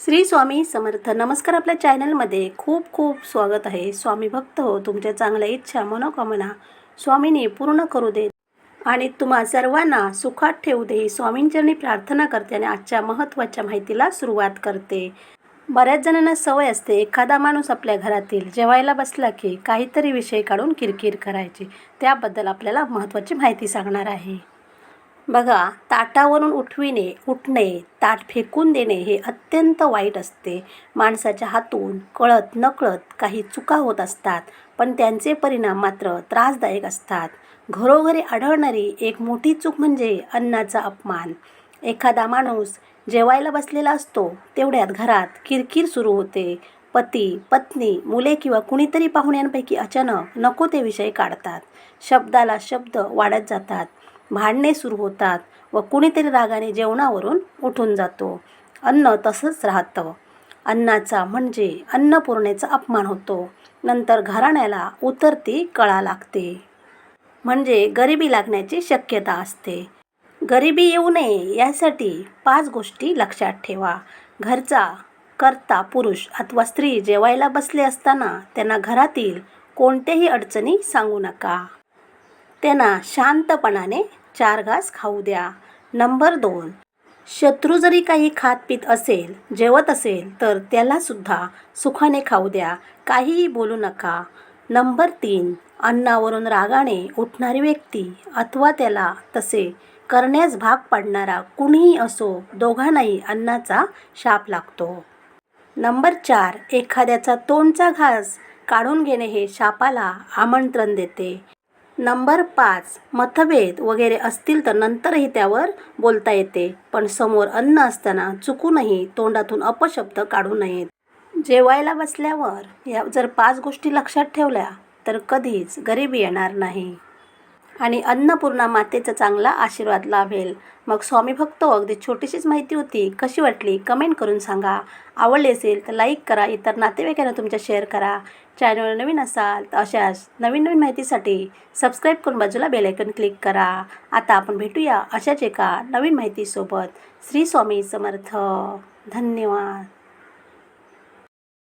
श्री स्वामी समर्थ. नमस्कार आपल्या चॅनलमध्ये. खूप खूप स्वागत आहे. स्वामी भक्त हो तुमच्या चांगल्या इच्छा मनोकामना स्वामीने पूर्ण करू दे. आणि तुम्हा सर्वांना सुखात ठेवू दे. स्वामींचरणी प्रार्थना करते आणि आजच्या महत्त्वाच्या माहितीला सुरुवात करते. बऱ्याच जणांना सवय असते एखादा माणूस आपल्या घरातील जेवायला बसला की काहीतरी विषय काढून किरकिर करायची. त्याबद्दल आपल्याला महत्त्वाची माहिती सांगणार आहे. बघा ताटावरून उठविणे उठणे ताट फेकून देणे हे अत्यंत वाईट असते. माणसाच्या हातून कळत नकळत काही चुका होत असतात पण त्यांचे परिणाम मात्र त्रासदायक असतात. घरोघरी आढळणारी एक मोठी चूक म्हणजे अन्नाचा अपमान. एखादा माणूस जेवायला बसलेला असतो तेवढ्यात घरात किरकिर सुरू होते. पती पत्नी मुले किंवा कुणीतरी पाहुण्यांपैकी अचानक नको ते विषय काढतात. शब्दाला शब्द वाढत जातात. भांडणे सुरू होतात व कुणीतरी रागाने जेवणावरून उठून जातो. अन्न तसंच राहतं. अन्नाचा म्हणजे अन्नपूर्णेचा अपमान होतो. नंतर घराण्याला उतरती कळा लागते. म्हणजे गरिबी लागण्याची शक्यता असते. गरिबी येऊ नये यासाठी पाच गोष्टी लक्षात ठेवा. घरचा कर्ता पुरुष अथवा स्त्री जेवायला बसले असताना त्यांना घरातील कोणत्याही अडचणी सांगू नका. त्यांना शांतपणाने चार घास खाऊ द्या. नंबर दोन. शत्रू जरी काही खात पित असेल जेवत असेल तर त्यालासुद्धा सुखाने खाऊ द्या. काहीही बोलू नका. नंबर तीन. अन्नावरून रागाने उठणारी व्यक्ती अथवा त्याला तसे करण्यास भाग पाडणारा कुणीही असो दोघांनाही अन्नाचा शाप लागतो. नंबर चार. एखाद्याचा तोंडचा घास काढून घेणे हे शापाला आमंत्रण देते. नंबर पाच. मतभेद वगैरे असतील तर नंतरही त्यावर बोलता येते. पण समोर अन्न असताना चुकूनही तोंडातून अपशब्द काढू नयेत. जेवायला बसल्यावर या जर पाच गोष्टी लक्षात ठेवल्या तर कधीच गरिबी येणार नाही. आणि अन्नपूर्णा मातेचा चांगला आशीर्वाद लाभेल. मग स्वामी भक्त अगदी छोटीशीच माहिती होती. कशी वाटली? कमेंट करून सांगा. आवडली असेल तर लाईक करा. इतर नातेवाईकांना तुमच्या शेअर करा. चॅनल नवीन असाल तर अशाच नवीन नवीन माहितीसाठी सबस्क्राईब करून बाजूला बेलायकन क्लिक करा. आता आपण भेटूया अशाच एका नवीन माहितीसोबत. श्री स्वामी समर्थ. धन्यवाद.